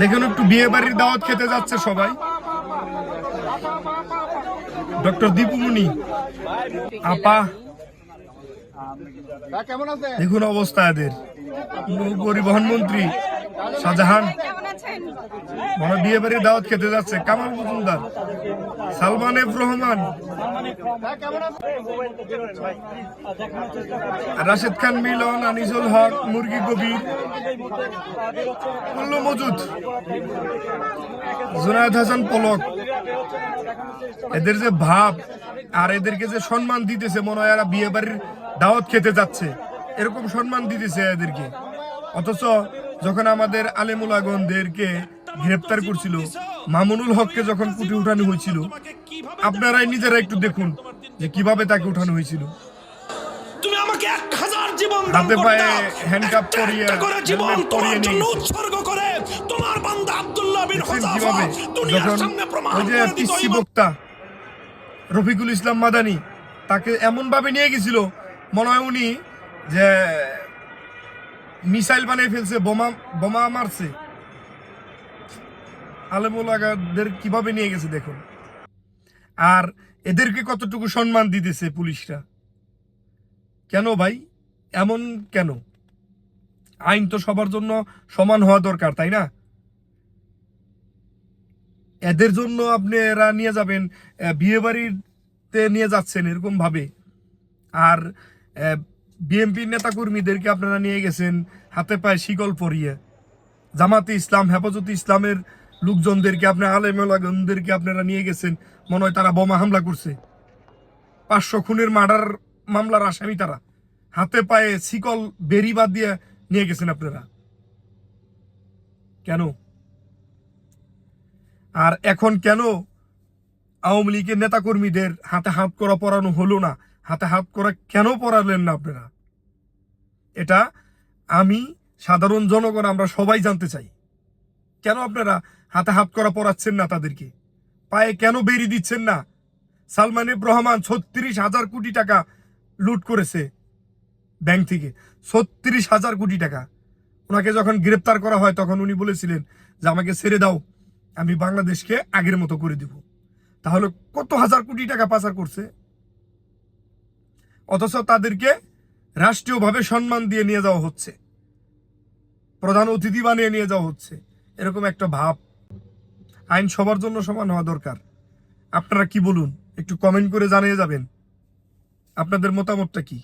দেখুন একটু বিয়ে বাড়ির দাওয়াত খেতে যাচ্ছে সবাই। ডক্টর দীপুমণি। আপা। দেখুন অবস্থা এদের। পরিবহন মন্ত্রী শাহজাহান। মনে বিয়ে বাড়ির দাওয়াত খেতে যাচ্ছে। কামাল মজুমদার। সালমান এফ রহমান। রাশেদ খান মিলন, আনিসুল হক, মুরগি কবির কুল্লু মজুদ, জুনায়দ হাসান পলক। এদের যে ভাব আর এদেরকে যে সম্মান দিতেছে, মনে হয় বিয়ে বাড়ির দাওয়াত খেতে যাচ্ছে। এরকম সম্মান দিতেছে এদেরকে। অথচ যখন আমাদের আলেমুলাগনদেরকে গ্রেপ্তার করছিল, মামুনুল হককে যখন কুটি উঠানো হয়েছিল, আপনারাই নিজেরা একটু দেখুন যে কীভাবে তাকে উঠানো হয়েছিল। হাতে পায়ে পরিয়ে, পরিয়ে জন্য উৎসর্গ করে তোমার বান্দা আব্দুল্লাহ বিন হুযাফা দুনিয়ার সামনে প্রমাণ করে দিত পিসি বক্তা রফিকুল ইসলাম মাদানি তাকে এমন ভাবে নিয়ে গেছিল মনে হয় উনি যে মিসাইল বানিয়ে ফেলছে বোমা বোমা মারছে। আলেমুলাগাদের কীভাবে নিয়ে গেছে দেখুন। আর এদেরকে কতটুকু সম্মান দিতেছে পুলিশরা? কেন ভাই? এমন কেন? আইন তো সবার জন্য সমান হওয়া দরকার, তাই না? এদের জন্য আপনি এরা নিয়ে যাবেন বিয়ে বাড়িতে নিয়ে যাচ্ছেন এরকম ভাবে আর বিএনপির নেতাকর্মীদেরকে আপনারা নিয়ে গেছেন হাতে পায়ে শিকল পরিয়ে। জামাতে ইসলাম, হেফাজতে ইসলামের লোকজনদেরকে আপনার আলেমদেরকে আপনারা নিয়ে গেছেন। মনে হয় তারা বোমা হামলা করছে। পাঁচশো খুনের মার্ডার মামলার আসামি তারা। হাতে পায়ে শিকল, বেরি বাদ দিয়ে নিয়ে গেছেন আপনারা। কেন? আর এখন কেন আওয়ামী লীগের নেতাকর্মীদের হাতে হাত করা পরানো হলো না? হাতে হাত করা কেন পরালেন না আপনারা? এটা আমি, সাধারণ জনগণ, আমরা সবাই জানতে চাই। কেন আপনারা হাতে হাত করা পরাচ্ছেন না তাদেরকে? পায়ে কেন বেরি দিচ্ছেন না? সালমান রহমান ছত্রিশ হাজার কোটি টাকা লুট করেছে ব্যাংক থেকে। ছত্রিশ হাজার কোটি টাকা। ওনাকে যখন গ্রেপ্তার করা হয়, তখন উনি বলেছিলেন যে, আমাকে ছেড়ে দাও, আমি বাংলাদেশকে আগের মতো করে দিব। তাহলে কত হাজার কোটি টাকা পাচার করছে? অথচ তাদেরকে রাষ্ট্রীয়ভাবে সম্মান দিয়ে নিয়ে যাওয়া হচ্ছে। প্রধান অতিথি বানিয়ে নিয়ে যাওয়া হচ্ছে। এরকম একটা ভাব। আইন সবার জন্য সমান হওয়া দরকার। আপনারা কি বলুন? একটু কমেন্ট করে জানিয়ে যাবেন। আপনাদের মতামতটা কি?